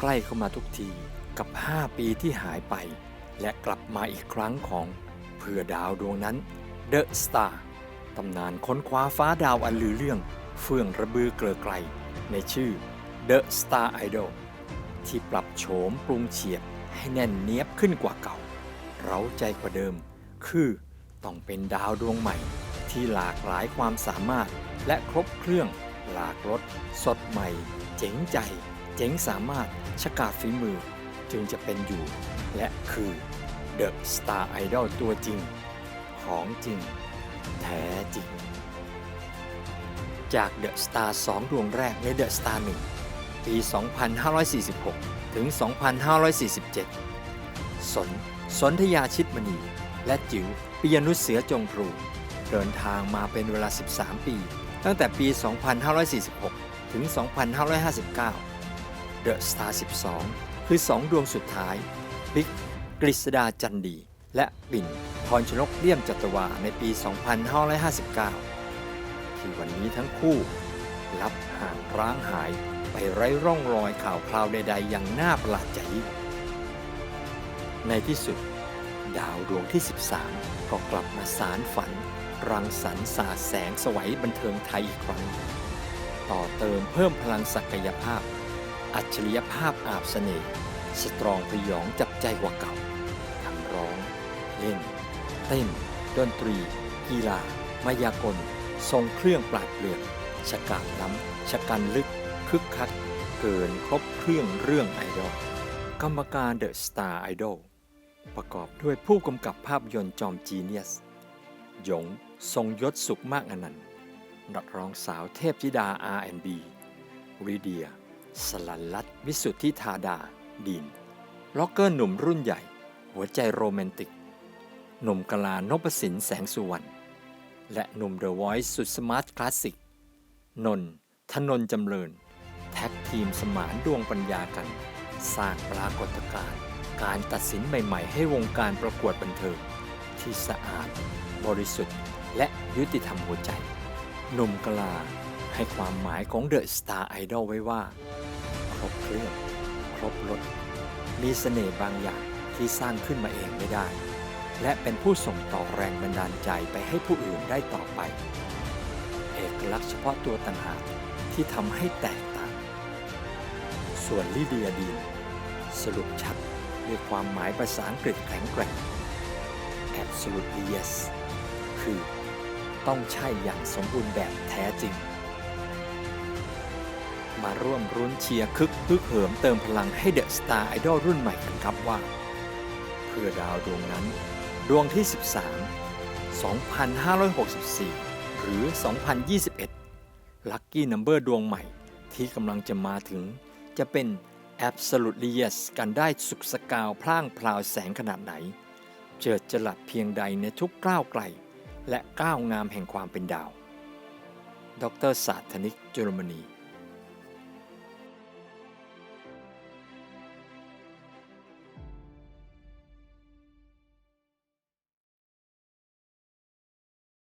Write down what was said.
ใกล้เข้ามาทุกทีกับ 5 ปีที่หายไป และกลับมาอีกครั้งของเพื่อดาวดวงนั้น The Star ตำนานค้นคว้าฟ้าดาวอันลือเรื่อง เฟื่องระบือเกลือไกล ในชื่อ The Star Idol ที่ปรับโฉมปรุงเฉียบให้แน่นเนียบขึ้นกว่าเก่า เราใจกว่าเดิม คือต้องเป็นดาวดวงใหม่ ที่หลากหลายความสามารถและครบเครื่อง หลากรสสดใหม่ เจ๋งใจ เจ๋งสามารถชะกาจฝีมือจึงจะเป็นอยู่ และคือ The Star Idol ตัวจริง ของจริง แท้จริง จาก The Star 2ดวงแรกใน The Star 1ปี 2546 ถึง 2547 สน สนธยาชิดมณี และจิ๋วปิยนุษเสือจงครู เดินทางมาเป็นเวลา 13 ปี ตั้งแต่ปี 2546 ถึง 2559 The Star 12 คือ 2 ดวงสุดท้าย บิ๊กกฤษดาจันดี และปิ่นพรชนกเลี่ยมจัตวาในปี 2559 ที่วันนี้ทั้งคู่ลับห่างร้างหายไปไร้ร่องรอยข่าวคราวใดๆ อย่างน่าประหลาดใจ ในที่สุด ดาวดวงที่ 13 ก็กลับมาสารฝัน รังสรรค์สาแสงสวัยบันเทิงไทยอีกครั้ง ต่อเติมเพิ่มพลังศักยภาพ อัจฉริยภาพอาบเสน่ห์สตรองพยองจับใจกว่าเก่าทั้งร้อง เล่น เต้น ดนตรี กีฬามายากล ทรงเครื่องปราดเปลือกชะกาจล้ำชะกันลึก คึกคัก เกินครบเครื่องเรื่องไอดอลกรรมการเดอะสตาร์ไอดอลประกอบด้วยผู้กำกับภาพยนตร์จอมจีเนียส หยง ทรงยศสุขมากอนันต์นักร้องสาวเทพธิดา R&B ริเดีย สลันลัตวิสุทธิธาดา ดีนล็อกเกอร์หนุ่มรุ่นใหญ่ หัวใจโรแมนติก หนุ่มกลานพสินแสงสุวรรณ และหนุ่มเดอะวอยซ์สุดสมาร์ทคลาสสิก นนทนนจำเริญ แท็กทีมสมานดวงปัญญากัน สร้างปรากฏการณ์การตัดสินใหม่ๆ ให้วงการประกวดบันเทิง ที่สะอาด บริสุทธิ์ และยุติธรรมหัวใจ หนุ่มกลาให้ความหมายของเดอะสตาร์ไอดอลไว้ว่า รบเครื่องครบรถมีเสน่ห์บางอย่างที่สร้างขึ้นมาเองไม่ได้ และเป็นผู้ส่งต่อแรงบันดาลใจไปให้ผู้อื่นได้ต่อไป เอกลักษณ์เฉพาะตัวต่างหากที่ทำให้แตกต่าง ส่วนลิเดียดีนสรุปชัดด้วยความหมายภาษาอังกฤษแข็งแกร่ง absolutely yes คือต้องใช่อย่างสมบูรณ์แบบแท้จริง มาร่วมรุ้นเชียร์คึกฮึกเหิมเติมพลังให้เดอะสตาร์ไอดอลรุ่นใหม่กันครับว่า เพื่อดาวดวงนั้น ดวงที่ 13 2564 หรือ 2021 ลัคกี้นัมเบอร์ดวงใหม่ที่กำลังจะมาถึง จะเป็น Absolutely Yes กันได้สุกสกาวพล่างพลาวแสงขนาดไหน เจิดจลัดเพียงใดในทุกก้าวไกล และก้าวงามแห่งความเป็นดาว ดรศาสตร์ธนิกจุลมณี